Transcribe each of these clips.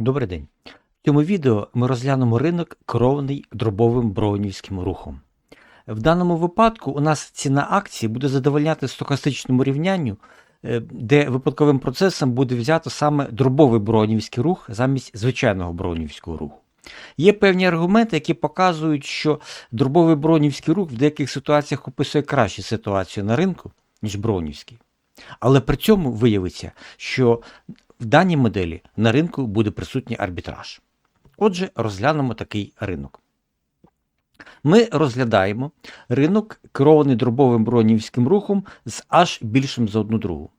Добрий день. В цьому відео ми розглянемо ринок керований дробовим броунівським рухом. В даному випадку у нас ціна акції буде задовольняти стохастичному рівнянню, е, де випадковим процесом буде взято саме дробовий броунівський рух замість звичайного броунівського руху. Є певні аргументи, які показують, що дробовий броунівський рух в деяких ситуаціях описує кращу ситуацію на ринку, ніж броунівський. Але при цьому виявиться, що в даній моделі на ринку буде присутній арбітраж. Отже, розглянемо такий ринок. Ми розглядаємо ринок, керований дробовим бронівським рухом з аж більшим за одну другу.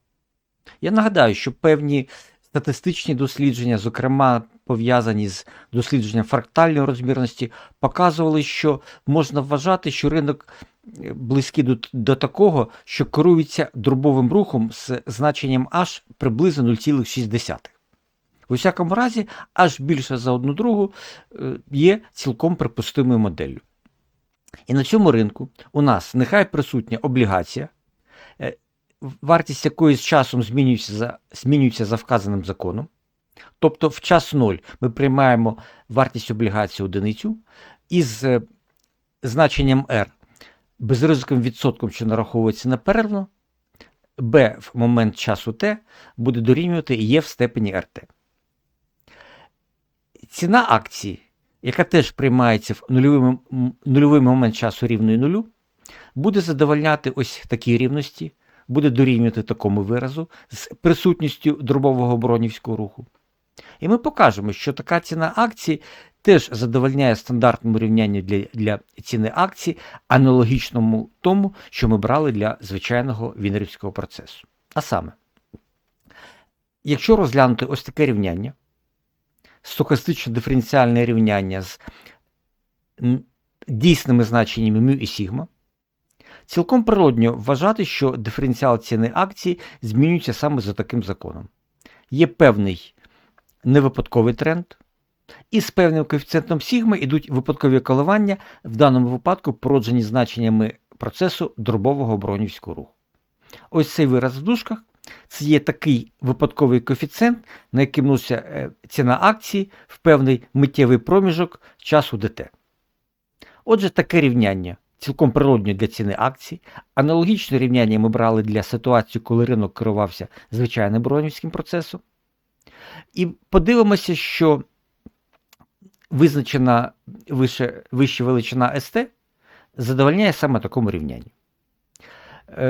Я нагадаю, що певні статистичні дослідження, зокрема пов'язані з дослідженням фрактальної розмірності, показували, що можна вважати, що ринок близький до, до такого, що керується дробовим рухом з значенням аж приблизно 0,6. У всякому разі, аж більше за одну другу е, є цілком припустимою моделлю. І на цьому ринку у нас нехай присутня облігація, е, вартість якої з часом змінюється за, змінюється за вказаним законом. Тобто в час 0 ми приймаємо вартість облігації одиницю із е, значенням R безризиковим відсотком, що нараховується наперервно, B в момент часу T буде дорівнювати Є в степені RT. Ціна акції, яка теж приймається в нульовий, нульовий момент часу рівної нулю, буде задовольняти ось такі рівності, буде дорівнювати такому виразу з присутністю дробового бронівського руху. І ми покажемо, що така ціна акції теж задовольняє стандартному рівнянню для, для ціни акції, аналогічному тому, що ми брали для звичайного вінерівського процесу. А саме, якщо розглянути ось таке рівняння, стохастичне диференціальне рівняння з дійсними значеннями μ і сігма, цілком природньо вважати, що диференціал ціни акції змінюється саме за таким законом. Є певний невипадковий тренд, і з певним коефіцієнтом сігма йдуть випадкові коливання, в даному випадку породжені значеннями процесу дробового бронівського руху. Ось цей вираз в дужках це є такий випадковий коефіцієнт, на який мнуся ціна акції в певний миттєвий проміжок часу ДТ. Отже, таке рівняння цілком природньо для ціни акцій. Аналогічне рівняння ми брали для ситуації, коли ринок керувався звичайним бронівським процесом. І подивимося, що визначена вище, вища величина st задовольняє саме такому рівнянню.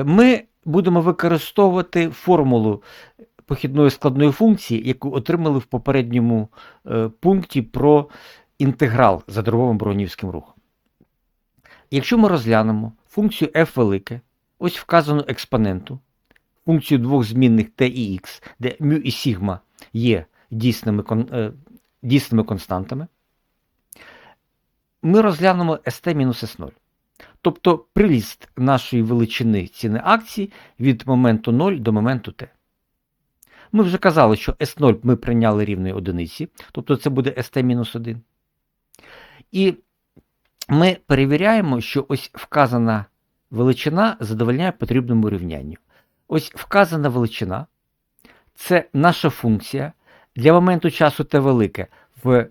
Ми будемо використовувати формулу похідної складної функції, яку отримали в попередньому е, пункті про інтеграл за дробовим бронівським рухом. Якщо ми розглянемо функцію f велике, ось вказану експоненту, функцію двох змінних t і x, де μ і сігма є дійсними, е, дійсними константами, ми розглянемо st-s0. Тобто приліст нашої величини ціни акції від моменту 0 до моменту t. Ми вже казали, що S0 ми прийняли рівної одиниці, тобто це буде st-1. І ми перевіряємо, що ось вказана величина задовольняє потрібному рівнянню. Ось вказана величина це наша функція для моменту часу t велике в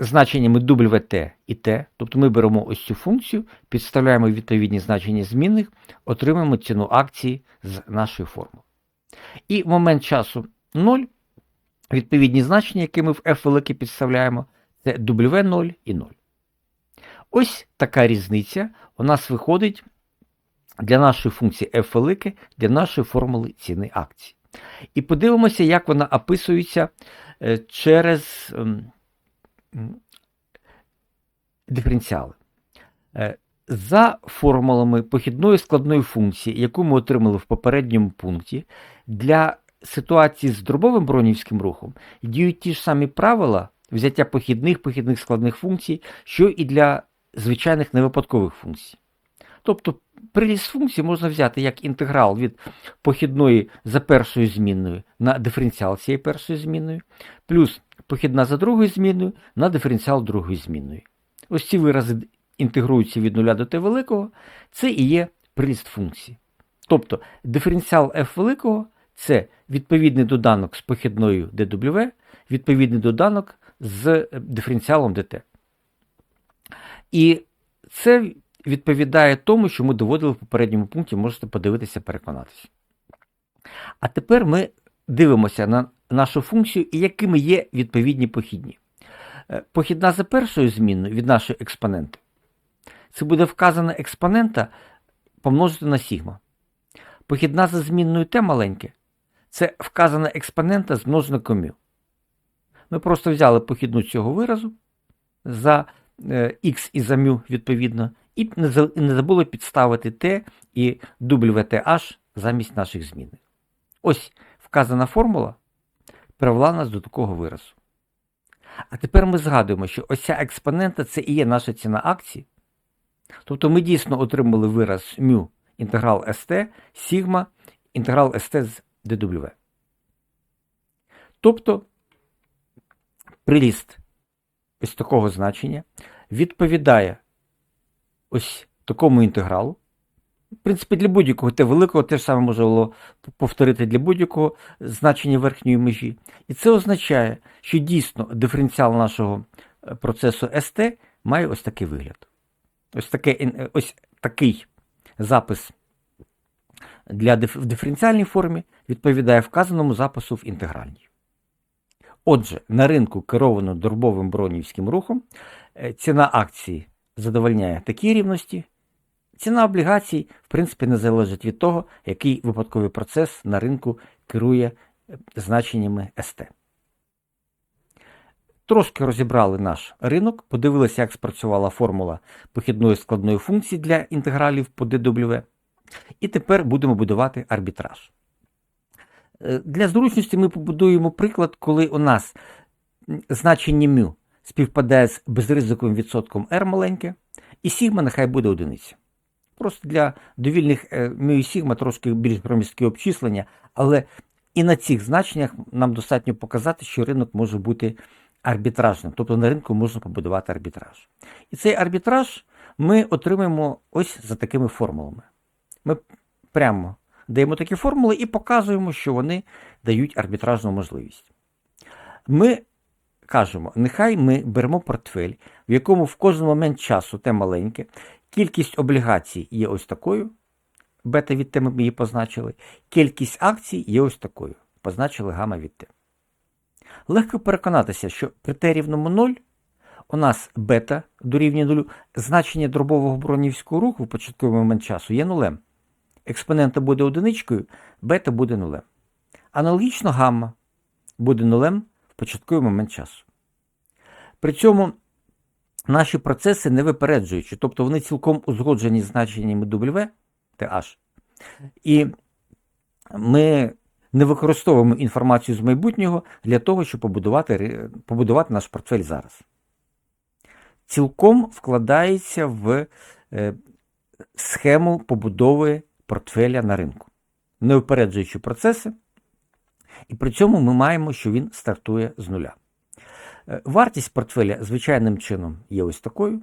значеннями WT і T, тобто ми беремо ось цю функцію, підставляємо відповідні значення змінних, отримаємо ціну акції з нашої формули. І в момент часу 0, відповідні значення, які ми в F велике підставляємо, це W0 і 0. Ось така різниця у нас виходить для нашої функції F велике, для нашої формули ціни акції. І подивимося, як вона описується е, через ем, диференціали. Е, за формулами похідної складної функції, яку ми отримали в попередньому пункті, для ситуації з дробовим бронівським рухом діють ті ж самі правила взяття похідних похідних складних функцій, що і для звичайних невипадкових функцій. Тобто приліз функції можна взяти як інтеграл від похідної за першою змінною на диференціал цієї першої змінної, плюс похідна за другою зміною на диференціал другої змінної. Ось ці вирази інтегруються від 0 до t великого, це і є приріст функції. Тобто диференціал f великого Це відповідний доданок з похідною DW, відповідний доданок з е, диференціалом dt. І це відповідає тому, що ми доводили в попередньому пункті, можете подивитися, переконатися. А тепер ми дивимося на нашу функцію і якими є відповідні похідні. Е, Похідна за першою змінною від нашої експоненти. Це буде вказана експонента помножити на сігма. Похідна за змінною t маленьке це вказана експонента з множником μ. Ми просто взяли похідну цього виразу за е, x і за μ відповідно, і не забули підставити t і WTH замість наших змінних. Ось вказана формула привела нас до такого виразу. А тепер ми згадуємо, що ось експонента це і є наша ціна акції. Тобто ми дійсно отримали вираз μ інтеграл st, сігма інтеграл st з dw. Тобто приріст ось такого значення відповідає ось такому інтегралу. В принципі, для будь-якого те великого те ж саме може було повторити для будь-якого значення верхньої межі. І це означає, що дійсно диференціал нашого е, процесу ST має ось такий вигляд. Ось, таке, е, ось такий запис для в диференціальній формі відповідає вказаному запису в інтегральній. Отже, на ринку керовано дробовим бронівським рухом е, ціна акції задовольняє такі рівності. Ціна облігацій, в принципі, не залежить від того, який випадковий процес на ринку керує е, значеннями СТ. Трошки розібрали наш ринок, подивилися, як спрацювала формула похідної складної функції для інтегралів по DW. І тепер будемо будувати арбітраж. Е, Для зручності ми побудуємо приклад, коли у нас значення μ співпадає з безризиковим відсотком r маленьке, і сігма нехай буде одиниця. Просто для довільних е, і трошки більш громісткі обчислення, але і на цих значеннях нам достатньо показати, що ринок може бути арбітражним, тобто на ринку можна побудувати арбітраж. І цей арбітраж ми отримаємо ось за такими формулами. Ми прямо даємо такі формули і показуємо, що вони дають арбітражну можливість. Ми кажемо, нехай ми беремо портфель, в якому в кожен момент часу те маленьке, кількість облігацій є ось такою, бета від Т ми її позначили, кількість акцій є ось такою, позначили гама від Т. Легко переконатися, що при Т рівному 0 у нас бета дорівнює нулю, значення дробового бронівського руху в початковий момент часу є нулем. Експонента буде одиничкою, бета буде нулем. Аналогічно гамма буде нулем в початковий момент часу. При цьому наші процеси не випереджуючі, тобто вони цілком узгоджені з значеннями W, TH. І ми не використовуємо інформацію з майбутнього для того, щоб побудувати, побудувати наш портфель зараз. Цілком вкладається в е, схему побудови портфеля на ринку, не випереджуючи процеси, і при цьому ми маємо, що він стартує з нуля. Е, Вартість портфеля звичайним чином є ось такою.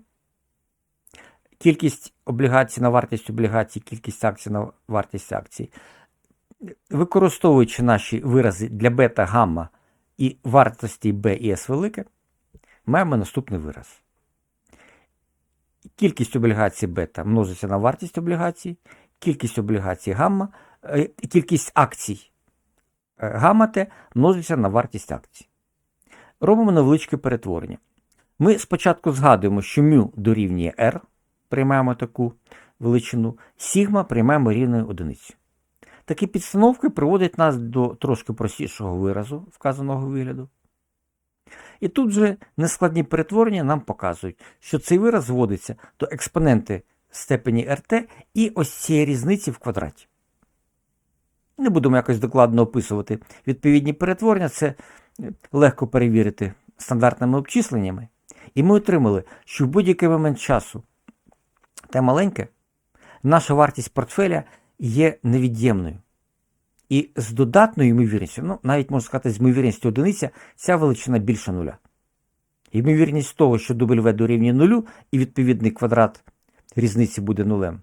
Кількість облігацій на вартість облігацій, кількість акцій на вартість акцій. Використовуючи наші вирази для бета, гамма і вартості B і S велике, маємо наступний вираз. Кількість облігацій бета множиться на вартість облігацій, кількість облігацій гамма, е, кількість акцій е, гамма Т множиться на вартість акцій. Робимо невеличке перетворення. Ми спочатку згадуємо, що μ дорівнює R, приймаємо таку величину, сігма приймаємо рівною одиницю. Такі підстановки приводять нас до трошки простішого виразу вказаного вигляду. І тут же нескладні перетворення нам показують, що цей вираз зводиться до експоненти степені RT і ось цієї різниці в квадраті. Не будемо якось докладно описувати відповідні перетворення, це легко перевірити стандартними обчисленнями. І ми отримали, що в будь-який момент часу те маленьке, наша вартість портфеля є невід'ємною. І з додатною ймовірністю, ну, навіть можна сказати, з ймовірністю одиниця, ця величина більша нуля. Ймовірність того, що W дорівнює нулю, і відповідний квадрат різниці буде нулем,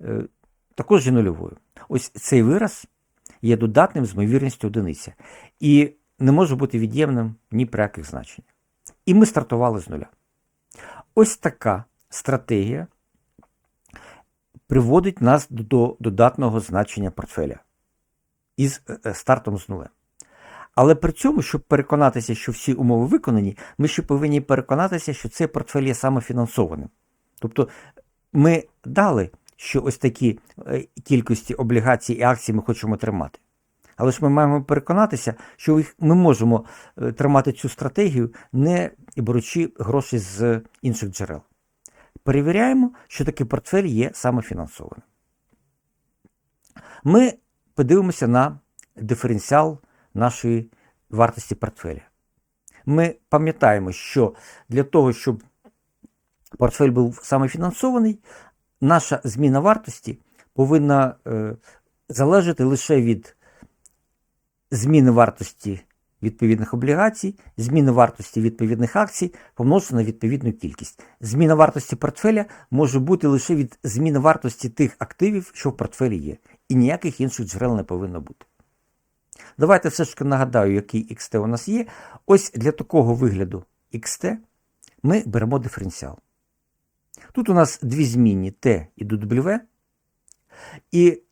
е, також є нульовою. Ось цей вираз є додатним з ймовірністю одиниця і не може бути від'ємним ні при яких значеннях. І ми стартували з нуля. Ось така стратегія приводить нас до додатного значення портфеля із е, стартом з нуля. Але при цьому, щоб переконатися, що всі умови виконані, ми ще повинні переконатися, що цей портфель є самофінансованим. Тобто ми дали, що ось такі е, кількості облігацій і акцій ми хочемо тримати. Але ж ми маємо переконатися, що ми можемо е, тримати цю стратегію, не беручи гроші з інших джерел. Перевіряємо, що такий портфель є самофінансованим. Ми подивимося на диференціал нашої вартості портфеля. Ми пам'ятаємо, що для того, щоб портфель був самофінансований, наша зміна вартості повинна е, залежати лише від зміни вартості відповідних облігацій, зміни вартості відповідних акцій помножена на відповідну кількість. Зміна вартості портфеля може бути лише від зміни вартості тих активів, що в портфелі є, і ніяких інших джерел не повинно бути. Давайте все ж таки нагадаю, який XT у нас є. Ось для такого вигляду XT ми беремо диференціал. Тут у нас дві змінні T і W. І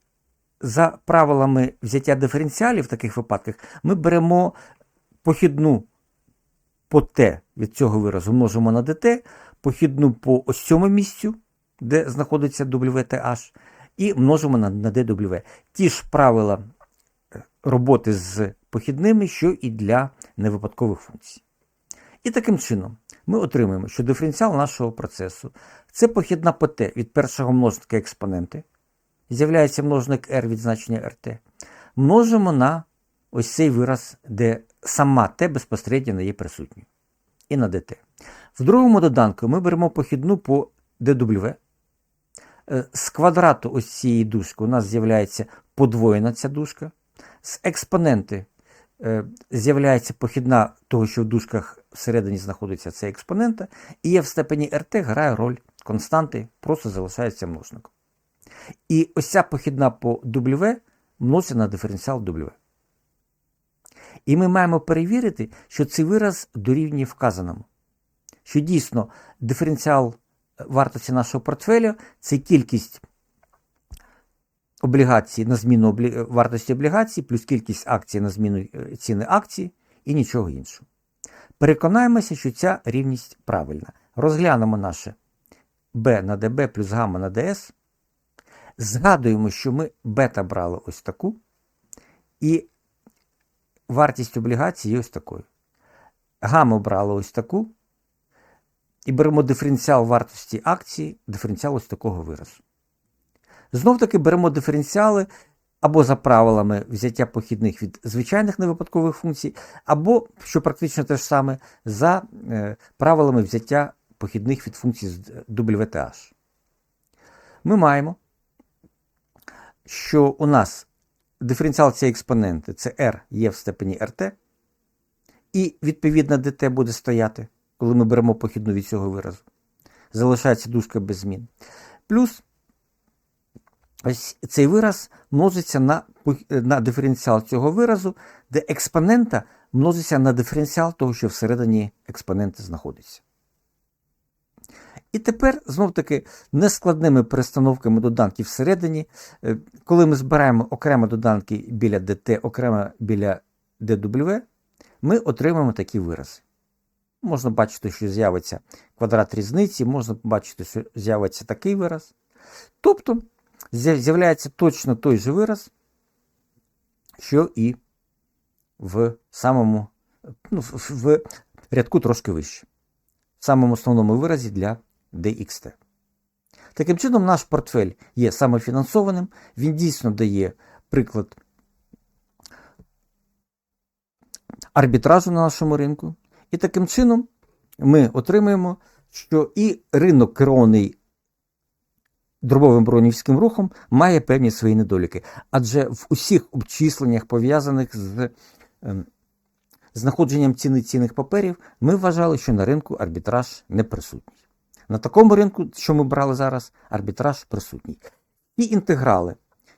за правилами взяття диференціалів в таких випадках ми беремо похідну по T від цього виразу множимо на dt, похідну по ось цьому місцю, де знаходиться WTH, і множимо на, на DW. Ті ж правила е, роботи з похідними, що і для невипадкових функцій. І таким чином ми отримуємо, що диференціал нашого процесу це похідна по t від першого множника експоненти, з'являється множник r від значення rt, множимо на ось цей вираз, де сама t безпосередньо не є присутньою. І на dt. В другому доданку ми беремо похідну по dw. Е, з квадрату ось цієї дужки у нас з'являється подвоєна ця дужка. З експоненти е, з'являється похідна того, що в дужках всередині знаходиться ця експонента, і є в степені rt грає роль константи, просто залишається множником. І ось ця похідна по W множиться на диференціал W. І ми маємо перевірити, що цей вираз дорівнює вказаному. Що дійсно диференціал вартості нашого портфеля це кількість облігацій на зміну облі... вартості облігацій, плюс кількість акцій на зміну е, ціни акцій і нічого іншого. Переконаємося, що ця рівність правильна. Розглянемо наше b на db плюс гамма на ds. Згадуємо, що ми бета брали ось таку, і вартість облігацій є ось такою. Гамму брали ось таку. І беремо диференціал вартості акції, диференціал ось такого виразу. Знов таки беремо диференціали або за правилами взяття похідних від звичайних невипадкових функцій, або, що практично те ж саме, за е, правилами взяття похідних від функцій з WTH. Ми маємо, що у нас диференціал цієї експоненти це R є в степені RT, і відповідно dt буде стояти, коли ми беремо похідну від цього виразу. Залишається дужка без змін. Плюс ось цей вираз множиться на на диференціал цього виразу, де експонента множиться на диференціал того, що всередині експоненти знаходиться. І тепер, знов-таки, нескладними перестановками доданків всередині, е, коли ми збираємо окремо доданки біля dt, окремо біля dw, ми отримаємо такі вирази. Можна бачити, що з'явиться квадрат різниці, можна бачити, що з'явиться такий вираз. Тобто з'являється точно той же вираз, що і в самому ну, в рядку трошки вище. В самому основному виразі для DXT. Таким чином, наш портфель є самофінансованим, він дійсно дає приклад арбітражу на нашому ринку. І таким чином ми отримуємо, що і ринок керований дробовим бронівським рухом має певні свої недоліки. Адже в усіх обчисленнях, пов'язаних з ем, знаходженням ціни цінних паперів, ми вважали, що на ринку арбітраж не присутній. На такому ринку, що ми брали зараз, арбітраж присутній. І інтеграли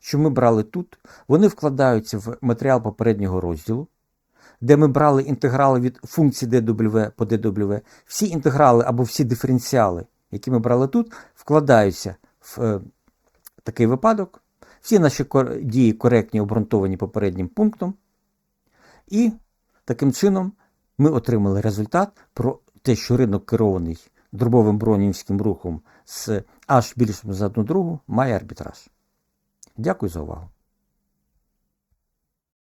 що ми брали тут, вони вкладаються в матеріал попереднього розділу, де ми брали інтеграли від функції dw по dw. Всі інтеграли або всі диференціали, які ми брали тут, вкладаються в е, такий випадок. Всі наші дії коректні, обґрунтовані попереднім пунктом. І таким чином ми отримали результат про те, що ринок керований дробовим бронівським рухом з аж більшим за одну другу має арбітраж. Дякую за увагу.